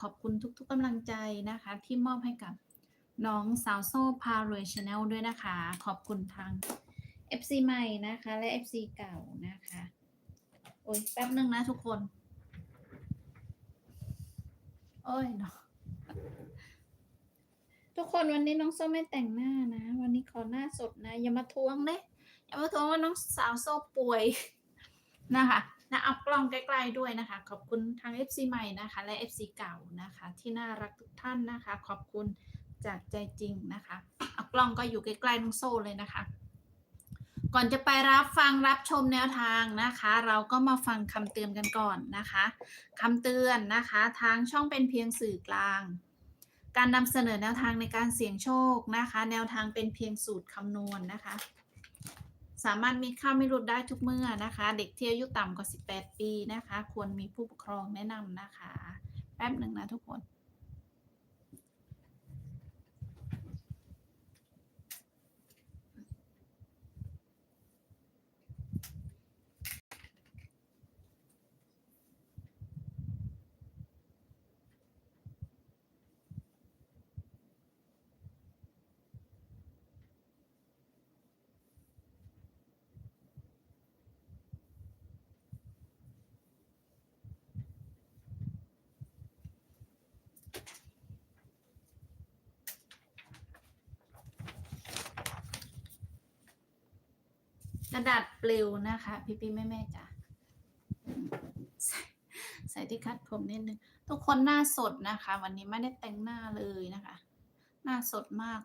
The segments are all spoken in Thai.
ขอบคุณทุกๆกำลังใจนะคะ ที่มอบให้กับน้องสาวโซ่พารวยชาแนลด้วยนะคะ ขอบคุณทาง FC ใหม่นะคะ และ FC เก่านะคะ โอ้ยแป๊บนึงนะทุกคน โอ้ยเนาะทุกคนวันนี้น้องโซ่ไม่แต่งหน้านะ วันนี้ขอหน้าสดนะ อย่ามาทวงเลยอย่ามาทวงว่าน้องสาวโซ่ป่วยนะคะ นะเอากล้องใกล้ๆด้วยนะคะ ขอบคุณทาง FC ใหม่นะคะ และ FC เก่านะคะ ที่น่ารักทุกท่านนะคะ ขอบคุณจากใจจริงนะคะเอากล้องก็อยู่ใกล้ๆน้องโซ่เลยนะคะ ก่อนจะไปรับฟังรับชมแนวทางนะคะ เราก็มาฟังคำเตือนกันก่อนนะคะคำเตือนนะคะ ทางช่องเป็นเพียงสื่อกลางการนำเสนอแนวทางในการเสี่ยงโชคนะคะ แนวทางเป็นเพียงสูตรคำนวณนะคะ สามารถมีข้าวไม่ลดได้ทุกเมื่อนะคะ เด็กที่อายุต่ำกว่า 18 ปีนะคะ ควรมีผู้ปกครองแนะนำนะคะ แป๊บหนึ่งนะทุกคน กระดาษปลิวนะคะ พี่พี่แม่แม่จ๋าใส่ที่คัดผมนิดนึง ทุกคนหน้าสดนะคะ วันนี้ไม่ได้แต่งหน้าเลยนะคะ หน้าสดมาก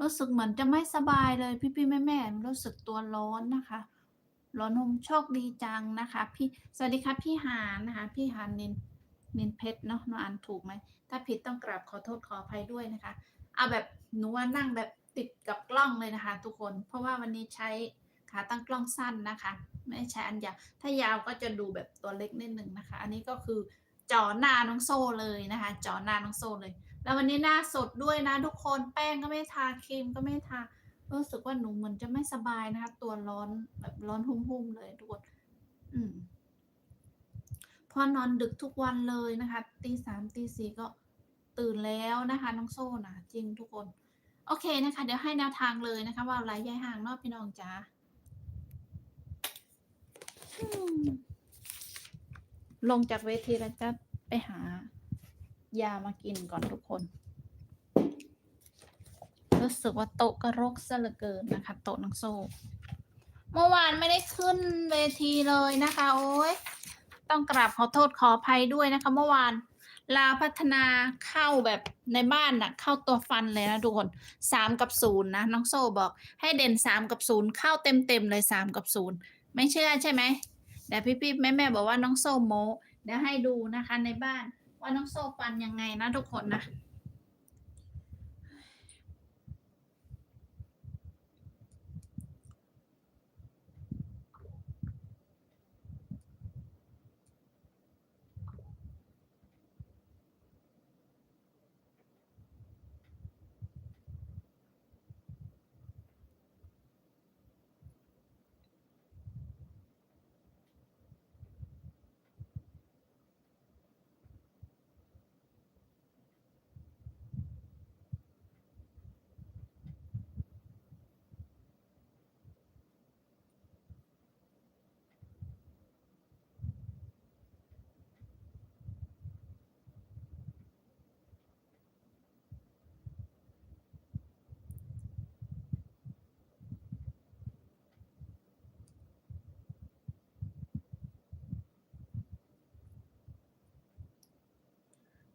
รู้สึกเหมือนจะไม่สบายเลย พี่พี่แม่แม่รู้สึกตัวร้อนนะคะ ร้อนหมโชคดีจังนะคะ พี่สวัสดีครับพี่หานนะคะ พี่หานนินนินเพชรเนาะนออ่านถูกไหมถ้าผิดต้องกราบขอโทษขออภัยด้วยนะคะ เอาแบบหนูว่านั่งแบบติดกับกล้องเลยนะคะ ทุกคน เพราะว่าวันนี้ใช้ ขาตั้งกล้องสั้นนะคะ ไม่ใช้อันยาว ถ้ายาวก็จะดูแบบตัวเล็กนิดนึงนะคะ อันนี้ก็คือจอหน้าน้องโซ่เลยนะคะจอหน้าน้องโซ่เลย แล้ววันนี้หน้าสดด้วยนะทุกคนแป้งก็ไม่ทาครีมก็ไม่ทารู้สึกว่าหนูเหมือนจะไม่สบายนะคะ ตัวร้อนแบบร้อนหุ่มๆเลยทุกคนอืมพอนอนดึกทุกวันเลยนะคะตีสามตีสี่ก็ตื่นแล้วนะคะ น้องโซ่นะจริงทุกคน โอเคนะคะ เดี๋ยวให้แนวทางเลยนะคะ ว่าไรยายห่างนอกพี่น้องจ้า ลงจากเวทีแล้วจะไปหายามากินก่อนทุกคน รู้สึกว่าโต๊ะก็รกซะเหลือเกินนะคะ โต๊ะน้องโซ่เมื่อวานไม่ได้ขึ้นเวทีเลยนะคะ โอ้ยต้องกราบขอโทษขออภัยด้วยนะคะ เมื่อวานลาพัฒนาเข้าแบบในบ้านน่ะ เข้าตัวฟันเลยนะทุกคนสามกับศูนย์นะน้องโซ่บอกให้เด่นสามกับศูนย์เข้าเต็มเต็มๆเลยสามกับศูนย์ ไม่เชื่อใช่ไหมแต่พี่พี่ๆแม่บอกว่าน้องโซ่โมเดี๋ยวให้ดูนะคะในบ้านว่าน้องโซ่ฟันยังไงนะทุกคนนะ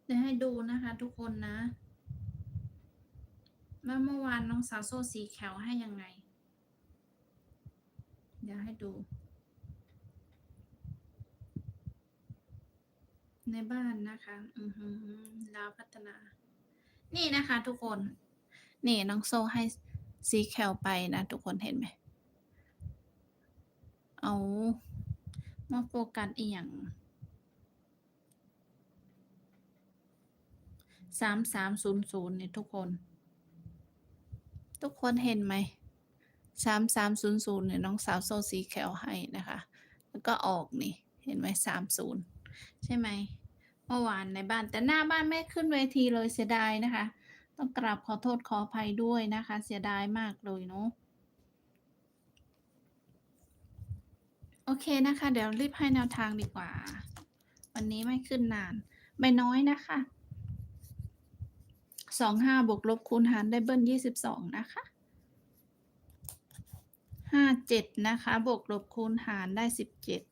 เดี๋ยวให้ดูนะคะทุกคนนะว่าเมื่อวานน้องสาวโซ่สีแขวให้ยังไง เดี๋ยวให้ดู ในบ้านนะคะ อือหือลาวพัฒนา นี่นะคะทุกคน นี่น้องโซ่ให้สีแขวไปนะทุกคนเห็นไหม เอา มาโฟกัสอีกอย่าง สามสามศูนย์ศูนย์เนี่ยทุกคน ทุกคนเห็นไหมสามสามศูนย์ศูนย์เนี่ยน้องสาวโซสีแขวให้นะคะ แล้วก็ออกนี่ เห็นไหมสามศูนย์ใช่ไหมเมื่อวานในบ้านแต่หน้าบ้านไม่ขึ้นเวทีเลยเสียดายนะคะ ต้องกราบขอโทษขออภัยด้วยนะคะ เสียดายมากเลยเนาะโอเคนะคะ เดี๋ยวรีบให้แนวทางดีกว่า วันนี้ไม่ขึ้นนาน ไม่น้อยนะคะ สองห้าบวกลบคูณหารได้เบิ้ลยี่สิบสองนะคะห้าเจ็ดนะคะบวกลบคูณหารได้สิบเจ็ด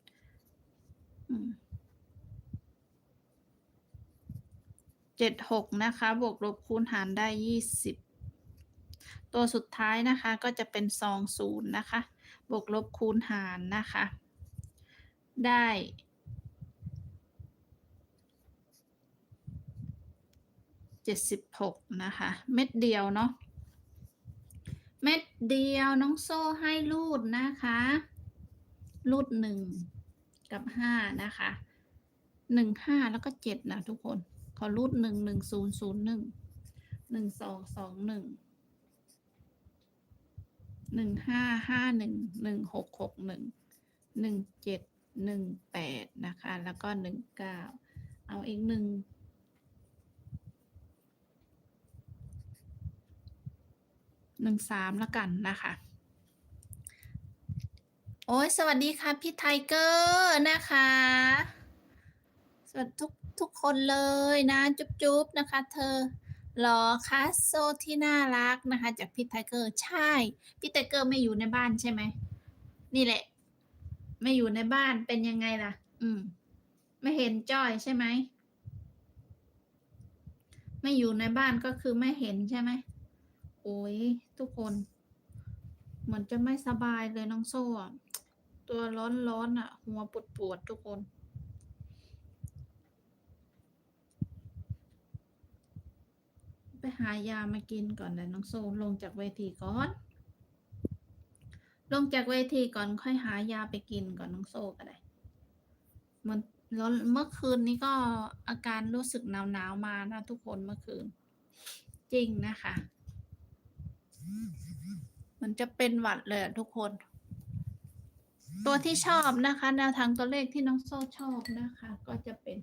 เจ็ดหกนะคะบวกลบคูณหารได้ยี่สิบตัวสุดท้ายนะคะก็จะเป็นสองศูนย์นะคะ บวกลบคูณหารนะคะ ได้ เจ็ดสิบหกนะคะ เม็ดเดียวเนาะเม็ดเดียวน้องโซ่ให้รูดนะคะ รูดหนึ่งกับห้านะคะหนึ่งห้าแล้วก็เจ็ดนะทุกคนขอรูดหนึ่งหนึ่งศูนย์ศูนย์หนึ่งหนึ่งสองสองหนึ่งหนึ่งห้าห้าหนึ่งหนึ่งหกหกหนึ่งหนึ่งเจ็ดหนึ่งแปดนะคะ แล้วก็หนึ่งเก้าเอาอีกหนึ่ง หนึ่งสามแล้วกันนะคะ โอ้ยสวัสดีค่ะพี่ไทเกอร์นะคะ สวัสดีทุกทุกคนเลยนะ จุ๊บจุ๊บนะคะ เธอหรอคะโซที่น่ารักนะคะ จากพี่ไทเกอร์ใช่ พี่ไทเกอร์ไม่อยู่ในบ้านใช่ไหม นี่แหละ ไม่อยู่ในบ้านเป็นยังไงล่ะ อืม ไม่เห็นจ้อยใช่ไหม ไม่อยู่ในบ้านก็คือไม่เห็นใช่ไหม โอ้ยทุกคน เหมือนจะไม่สบายเลยน้องโซ่ตัวร้อนร้อนอะหัวปวดปวดทุกคน ไปหายามากินก่อนนะน้องโซ่ลงจากเวทีก่อน ลงจากเวทีก่อนค่อยหายาไปกินก่อนน้องโซ่ก็ได้เหมันร้อนเมื่อคืนนี้ก็อาการรู้สึกหนาวหนาวๆมานะทุกคนเมื่อคืน จริงนะคะ มันจะเป็นหวัดเลยทุกคน ตัวที่ชอบนะคะ แนวทางตัวเลขที่น้องโซ่ชอบนะคะ ก็จะเป็น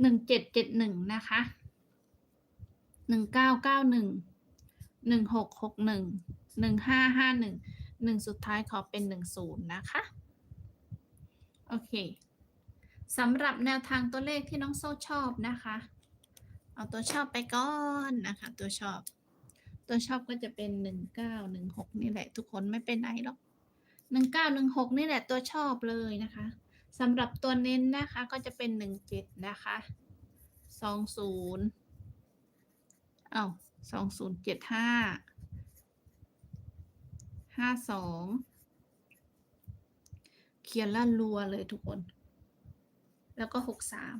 หนึ่งเจ็ดเจ็ดหนึ่งนะคะหนึ่งเก้าเก้าหนึ่งหนึ่งหกหกหนึ่งหนึ่งห้าห้าหนึ่งหนึ่งสุดท้ายขอเป็นหนึ่งศูนย์นะคะ โอเคสำหรับแนวทางตัวเลขที่น้องโซ่ชอบนะคะ เอาตัวชอบไปก่อนนะคะ ตัวชอบ ตัวชอบก็จะเป็นหนึ่งเก้าหนึ่งหกนี่แหละ ทุกคนไม่เป็นไรหรอกหนึ่งเก้าหนึ่งหกนี่แหละตัวชอบเลยนะคะสำหรับตัวเน้นนะคะก็จะเป็นหนึ่งเจ็ดนะคะสองศูนย์เอาสองศูนย์เจ็ดห้าห้าสองเขียนลั่นรัวเลยทุกคน แล้วก็หกสาม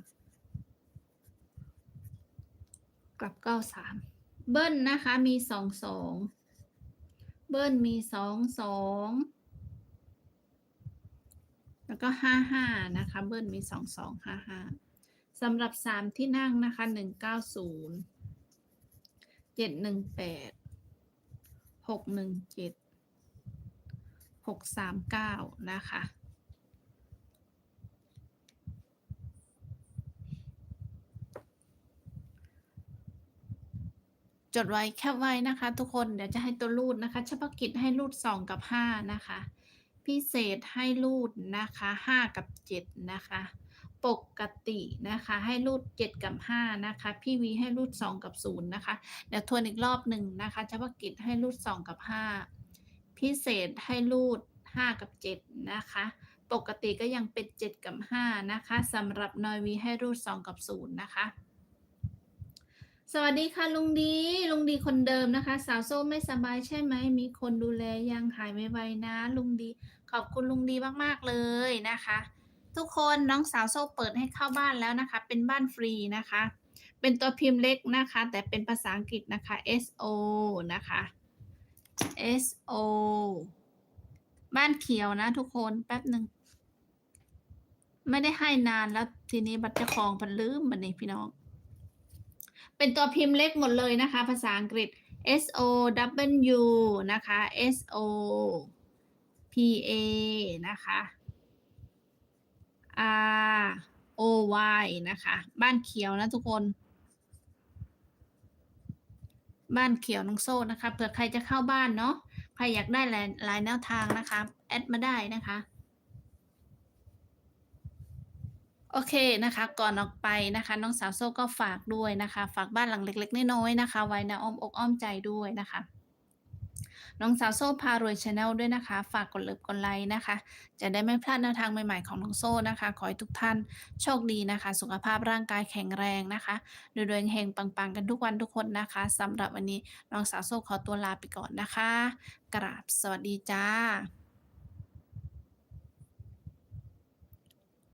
กลับเก้าสามเบิ้ลนะคะมีสองสองเบิ้ลมีสองสองแล้วก็ห้าห้านะคะ เบิ้ลมีสองสองห้าห้าสำหรับสามที่นั่งนะคะหนึ่งเก้าศูนย์เจ็ดหนึ่งแปดหกหนึ่งเจ็ดหกสามเก้านะคะ ดไว้แคปไว้นะคะ ทุกคนเดี๋ยวจะให้ตัวรูดนะคะเฉพาะกิจให้รูดสองกับห้านะคะ พิเศษให้รูดนะคะห้ากับเจ็ดนะคะ ปกตินะคะ ให้รูดเจ็ดกับห้านะคะ พี่วีให้รูดสองกับศูนย์นะคะ เดี๋ยวทวนอีกรอบหนึ่งนะคะเฉพาะกิจให้รูดสองกับห้าพิเศษให้รูดห้ากับเจ็ดนะคะปกติก็ยังเป็นเจ็ดกับห้านะคะสำหรับนอยวีให้รูดสองกับศูนย์นะคะ สวัสดีค่ะลุงดี ลุงดีคนเดิมนะคะ สาวโซ่ไม่สบายใช่ไหม มีคนดูแลยังหายไวๆนะ ลุงดี ขอบคุณลุงดีมากๆเลยนะคะ ทุกคนน้องสาวโซ่เปิดให้เข้าบ้านแล้วนะคะ เป็นบ้านฟรีนะคะ เป็นตัวพิมพ์เล็กนะคะ แต่เป็นภาษาอังกฤษนะคะ S O นะคะ S O บ้านเขียวนะทุกคนแป๊บหนึ่งไม่ได้ให้นานแล้วทีนี้บัตรเจ้าของพันลืมบันนี้พี่น้อง เป็นตัวพิมพ์เล็กหมดเลยนะคะ ภาษาอังกฤษ S O W นะคะ S O P A นะคะ R O Y นะคะ บ้านเขียวนะทุกคน บ้านเขียวน้องโซ่นะคะ เผื่อใครจะเข้าบ้านเนาะ ใครอยากได้หลายลายแนวทางนะคะ แอดมาได้นะคะ อเคนะคะ ก่อนออกไปนะคะ น้องสาวโซ่ก็ฝากด้วยนะคะ ฝากบ้านหลังเล็ก ๆน้อยๆนะคะ ไว้ในอ้อมอกอ้อมใจด้วยนะคะ น้องสาวโซ่พารวยชาแนลด้วยนะคะ ฝากกดเลิฟกดไลค์นะคะ จะได้ไม่พลาดแนวทางใหม่ๆของน้องโซ่นะคะ ขอให้ทุกท่านโชคดีนะคะ สุขภาพร่างกายแข็งแรงนะคะรวยๆเฮงปังๆ กันทุกวันทุกคนนะคะสำหรับวันนี้น้องสาวโซ่ขอตัวลาไปก่อนนะคะ กราบสวัสดีจ้า